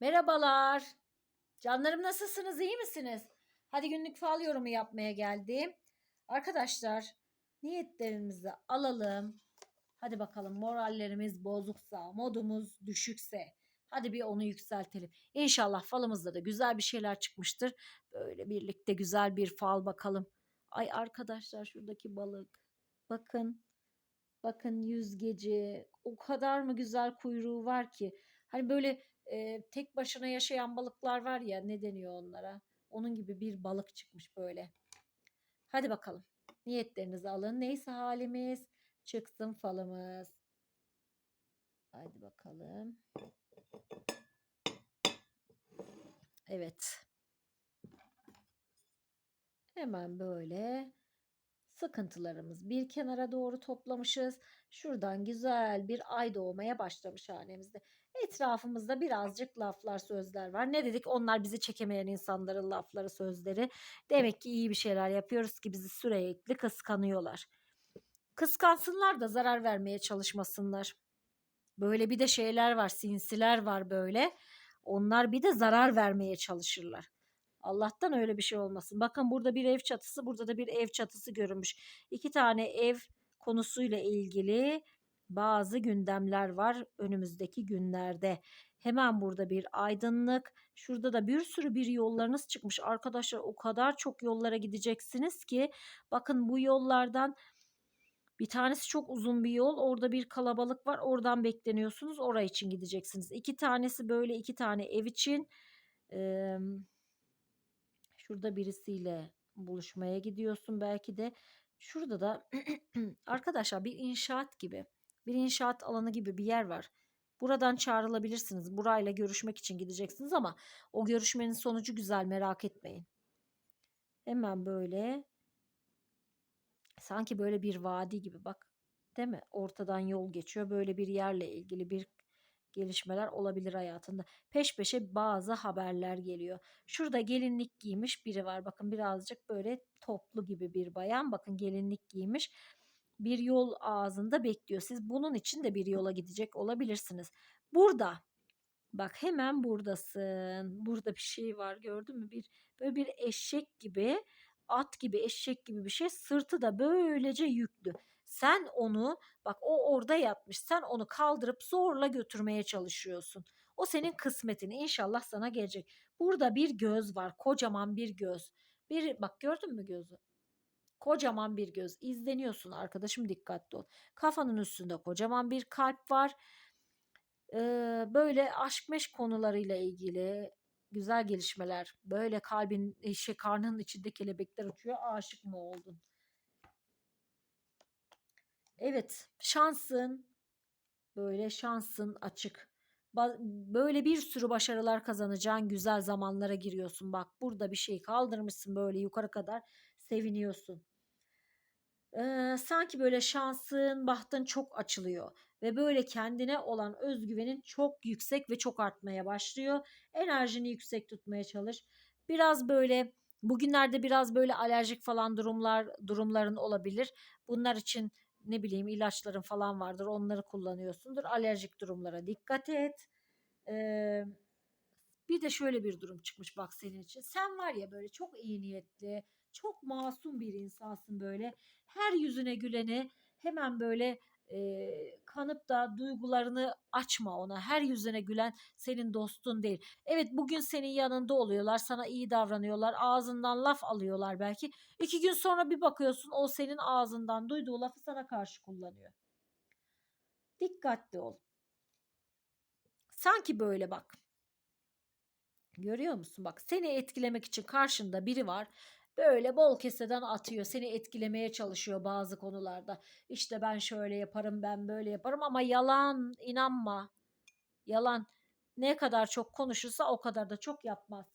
Merhabalar. Canlarım nasılsınız? iyi misiniz? Hadi günlük fal yorumu yapmaya geldim. Arkadaşlar niyetlerimizi alalım. Hadi bakalım morallerimiz bozuksa, modumuz düşükse hadi bir onu yükseltelim. İnşallah falımızda da güzel bir şeyler çıkmıştır. Böyle birlikte güzel bir fal bakalım. Ay arkadaşlar şuradaki balık. Bakın. Bakın yüzgeci. O kadar mı güzel kuyruğu var ki. Hani böyle e, tek başına yaşayan balıklar var ya ne deniyor onlara? Onun gibi bir balık çıkmış böyle. Hadi bakalım. Niyetlerinizi alın. Neyse halimiz çıksın falımız. Hadi bakalım. Evet. Hemen böyle sıkıntılarımız bir kenara doğru toplamışız. Şuradan güzel bir ay doğmaya başlamış hanemizde. Etrafımızda birazcık laflar, sözler var. Ne dedik? Onlar bizi çekemeyen insanların lafları, sözleri. Demek ki iyi bir şeyler yapıyoruz ki bizi sürekli kıskanıyorlar. Kıskansınlar da zarar vermeye çalışmasınlar. Böyle bir de şeyler var, sinsiler var böyle. Onlar bir de zarar vermeye çalışırlar. Allah'tan öyle bir şey olmasın. Bakın burada bir ev çatısı, burada da bir ev çatısı görünmüş. İki tane ev konusuyla ilgili bazı gündemler var önümüzdeki günlerde. Hemen burada bir aydınlık. Şurada da bir sürü bir yollarınız çıkmış. Arkadaşlar o kadar çok yollara gideceksiniz ki bakın bu yollardan bir tanesi çok uzun bir yol. Orada bir kalabalık var. Oradan bekleniyorsunuz. Oraya için gideceksiniz. İki tanesi böyle iki tane ev için. Ee, şurada birisiyle buluşmaya gidiyorsun belki de. Şurada da arkadaşlar bir inşaat gibi. Bir inşaat alanı gibi bir yer var. Buradan çağrılabilirsiniz. Burayla görüşmek için gideceksiniz ama o görüşmenin sonucu güzel merak etmeyin. Hemen böyle sanki böyle bir vadi gibi bak. Değil mi? Ortadan yol geçiyor. Böyle bir yerle ilgili bir gelişmeler olabilir hayatında. Peş peşe bazı haberler geliyor. Şurada gelinlik giymiş biri var. Bakın birazcık böyle toplu gibi bir bayan. Bakın gelinlik giymiş. Bir yol ağzında bekliyor. Siz bunun için de bir yola gidecek olabilirsiniz. Burada Bak hemen buradasın. Burada bir şey var gördün mü? Bir böyle bir eşek gibi, at gibi, eşek gibi bir şey. Sırtı da böylece yüklü. Sen onu bak o orada yatmış. Sen onu kaldırıp zorla götürmeye çalışıyorsun. O senin kısmetin. İnşallah sana gelecek. Burada bir göz var. Kocaman bir göz. Bir bak gördün mü gözü? Kocaman bir göz. İzleniyorsun arkadaşım dikkatli ol. Kafanın üstünde kocaman bir kalp var. Ee, böyle aşk meşk konularıyla ilgili güzel gelişmeler. Böyle kalbin şey karnının içinde kelebekler uçuyor. Aşık mı oldun? Evet, şansın böyle şansın açık. Böyle bir sürü başarılar kazanacağın güzel zamanlara giriyorsun. Bak burada bir şey kaldırmışsın böyle yukarı kadar seviniyorsun. Ee, sanki böyle şansın, bahtın çok açılıyor ve böyle kendine olan özgüvenin çok yüksek ve çok artmaya başlıyor. Enerjini yüksek tutmaya çalış. Biraz böyle bugünlerde biraz böyle alerjik falan durumlar durumların olabilir. Bunlar için ne bileyim ilaçların falan vardır. Onları kullanıyorsundur. Alerjik durumlara dikkat et. Ee, bir de şöyle bir durum çıkmış bak senin için. Sen var ya böyle çok iyi niyetli, çok masum bir insansın böyle. Her yüzüne güleni hemen böyle e, kanıp da duygularını açma ona. Her yüzüne gülen senin dostun değil. Evet bugün senin yanında oluyorlar, sana iyi davranıyorlar, ağzından laf alıyorlar belki. İki gün sonra bir bakıyorsun o senin ağzından duyduğu lafı sana karşı kullanıyor. Dikkatli ol. Sanki böyle bak. Görüyor musun? Bak seni etkilemek için karşında biri var. Böyle bol keseden atıyor. Seni etkilemeye çalışıyor bazı konularda. İşte ben şöyle yaparım, ben böyle yaparım ama yalan, inanma. Yalan. Ne kadar çok konuşursa o kadar da çok yapmaz.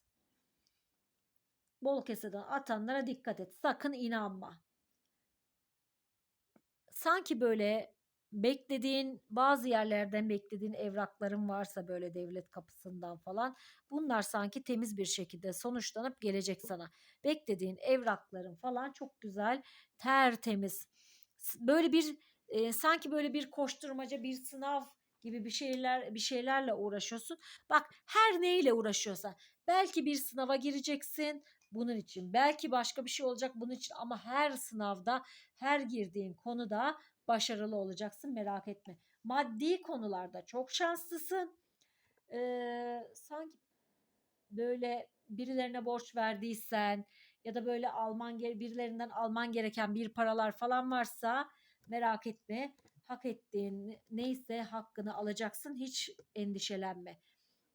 Bol keseden atanlara dikkat et. Sakın inanma. Sanki böyle beklediğin bazı yerlerden beklediğin evrakların varsa böyle devlet kapısından falan bunlar sanki temiz bir şekilde sonuçlanıp gelecek sana. Beklediğin evrakların falan çok güzel, tertemiz. Böyle bir e, sanki böyle bir koşturmaca, bir sınav gibi bir şeyler bir şeylerle uğraşıyorsun. Bak her neyle uğraşıyorsan belki bir sınava gireceksin bunun için. Belki başka bir şey olacak bunun için ama her sınavda, her girdiğin konuda başarılı olacaksın merak etme. Maddi konularda çok şanslısın. Ee, sanki böyle birilerine borç verdiysen ya da böyle alman birilerinden alman gereken bir paralar falan varsa merak etme. Hak ettiğin neyse hakkını alacaksın. Hiç endişelenme.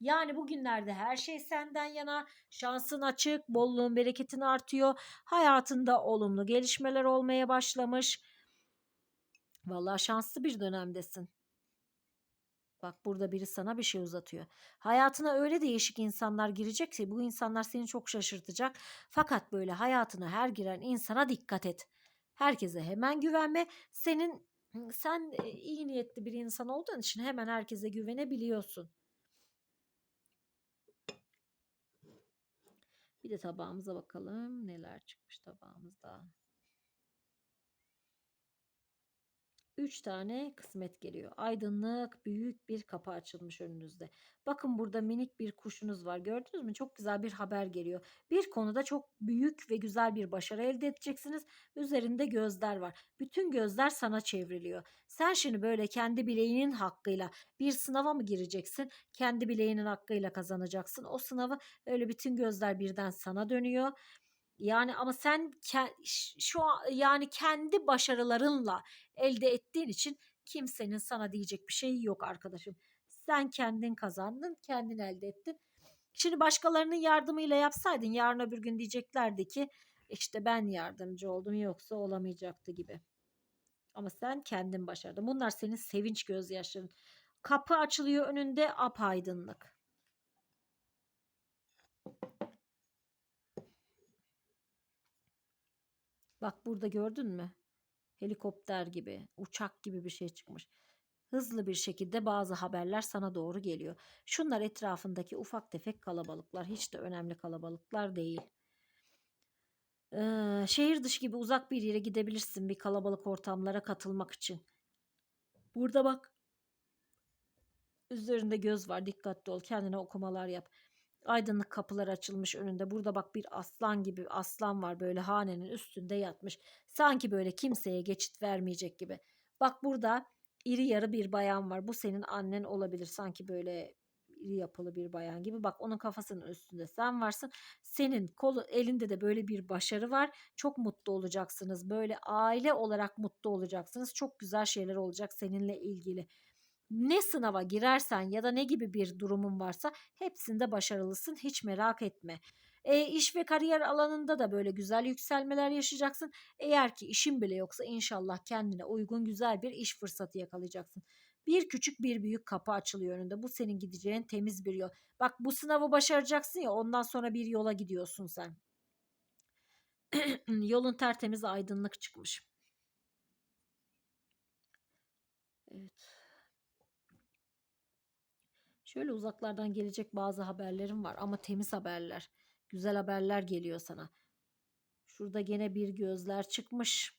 Yani bugünlerde her şey senden yana, şansın açık, bolluğun bereketin artıyor, hayatında olumlu gelişmeler olmaya başlamış. Vallahi şanslı bir dönemdesin. Bak burada biri sana bir şey uzatıyor. Hayatına öyle değişik insanlar girecek ki bu insanlar seni çok şaşırtacak. Fakat böyle hayatına her giren insana dikkat et. Herkese hemen güvenme. Senin sen iyi niyetli bir insan olduğun için hemen herkese güvenebiliyorsun. Bir de tabağımıza bakalım neler çıkmış tabağımızda. 3 tane kısmet geliyor. Aydınlık büyük bir kapı açılmış önünüzde. Bakın burada minik bir kuşunuz var. Gördünüz mü? Çok güzel bir haber geliyor. Bir konuda çok büyük ve güzel bir başarı elde edeceksiniz. Üzerinde gözler var. Bütün gözler sana çevriliyor. Sen şimdi böyle kendi bileğinin hakkıyla bir sınava mı gireceksin? Kendi bileğinin hakkıyla kazanacaksın. O sınavı öyle bütün gözler birden sana dönüyor. Yani ama sen şu an yani kendi başarılarınla elde ettiğin için kimsenin sana diyecek bir şey yok arkadaşım. Sen kendin kazandın, kendin elde ettin. Şimdi başkalarının yardımıyla yapsaydın yarın öbür gün diyeceklerdi ki işte ben yardımcı oldum yoksa olamayacaktı gibi. Ama sen kendin başardın. Bunlar senin sevinç gözyaşların. Kapı açılıyor önünde apaydınlık. Bak burada gördün mü? Helikopter gibi, uçak gibi bir şey çıkmış. Hızlı bir şekilde bazı haberler sana doğru geliyor. Şunlar etrafındaki ufak tefek kalabalıklar. Hiç de önemli kalabalıklar değil. Ee, şehir dışı gibi uzak bir yere gidebilirsin bir kalabalık ortamlara katılmak için. Burada bak. Üzerinde göz var. Dikkatli ol. Kendine okumalar yap. Aydınlık kapılar açılmış önünde. Burada bak bir aslan gibi aslan var böyle hanenin üstünde yatmış. Sanki böyle kimseye geçit vermeyecek gibi. Bak burada iri yarı bir bayan var. Bu senin annen olabilir. Sanki böyle iri yapılı bir bayan gibi. Bak onun kafasının üstünde sen varsın. Senin kolu elinde de böyle bir başarı var. Çok mutlu olacaksınız. Böyle aile olarak mutlu olacaksınız. Çok güzel şeyler olacak seninle ilgili ne sınava girersen ya da ne gibi bir durumun varsa hepsinde başarılısın hiç merak etme. E, iş ve kariyer alanında da böyle güzel yükselmeler yaşayacaksın. Eğer ki işin bile yoksa inşallah kendine uygun güzel bir iş fırsatı yakalayacaksın. Bir küçük bir büyük kapı açılıyor önünde. Bu senin gideceğin temiz bir yol. Bak bu sınavı başaracaksın ya ondan sonra bir yola gidiyorsun sen. Yolun tertemiz aydınlık çıkmış. Evet. Şöyle uzaklardan gelecek bazı haberlerim var ama temiz haberler. Güzel haberler geliyor sana. Şurada gene bir gözler çıkmış.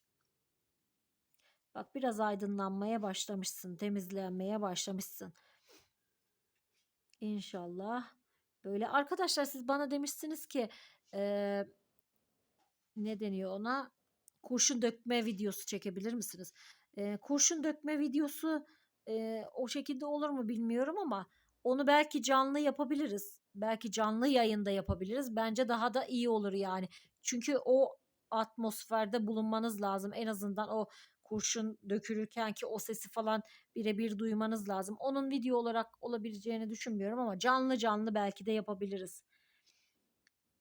Bak biraz aydınlanmaya başlamışsın, temizlenmeye başlamışsın. İnşallah. Böyle arkadaşlar siz bana demişsiniz ki e, ne deniyor ona? Kurşun dökme videosu çekebilir misiniz? E, kurşun dökme videosu e, o şekilde olur mu bilmiyorum ama onu belki canlı yapabiliriz. Belki canlı yayında yapabiliriz. Bence daha da iyi olur yani. Çünkü o atmosferde bulunmanız lazım. En azından o kurşun dökülürken ki o sesi falan birebir duymanız lazım. Onun video olarak olabileceğini düşünmüyorum ama canlı canlı belki de yapabiliriz.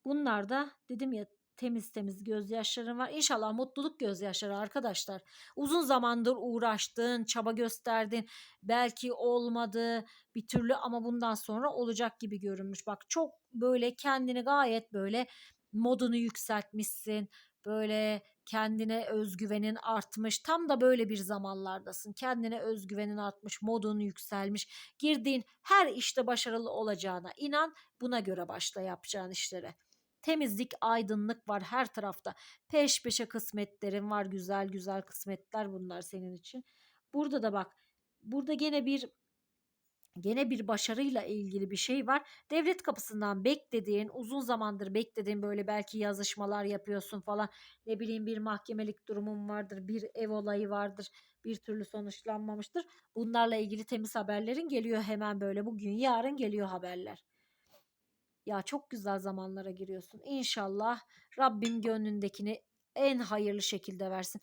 Bunlar da dedim ya temiz temiz gözyaşların var. İnşallah mutluluk gözyaşları arkadaşlar. Uzun zamandır uğraştın, çaba gösterdin. Belki olmadı bir türlü ama bundan sonra olacak gibi görünmüş. Bak çok böyle kendini gayet böyle modunu yükseltmişsin. Böyle kendine özgüvenin artmış. Tam da böyle bir zamanlardasın. Kendine özgüvenin artmış, modun yükselmiş. Girdiğin her işte başarılı olacağına inan. Buna göre başla yapacağın işlere. Temizlik, aydınlık var her tarafta. Peş peşe kısmetlerin var. Güzel güzel kısmetler bunlar senin için. Burada da bak. Burada gene bir gene bir başarıyla ilgili bir şey var. Devlet kapısından beklediğin, uzun zamandır beklediğin böyle belki yazışmalar yapıyorsun falan. Ne bileyim bir mahkemelik durumun vardır, bir ev olayı vardır, bir türlü sonuçlanmamıştır. Bunlarla ilgili temiz haberlerin geliyor hemen böyle bugün yarın geliyor haberler. Ya çok güzel zamanlara giriyorsun. İnşallah Rabbim gönlündekini en hayırlı şekilde versin.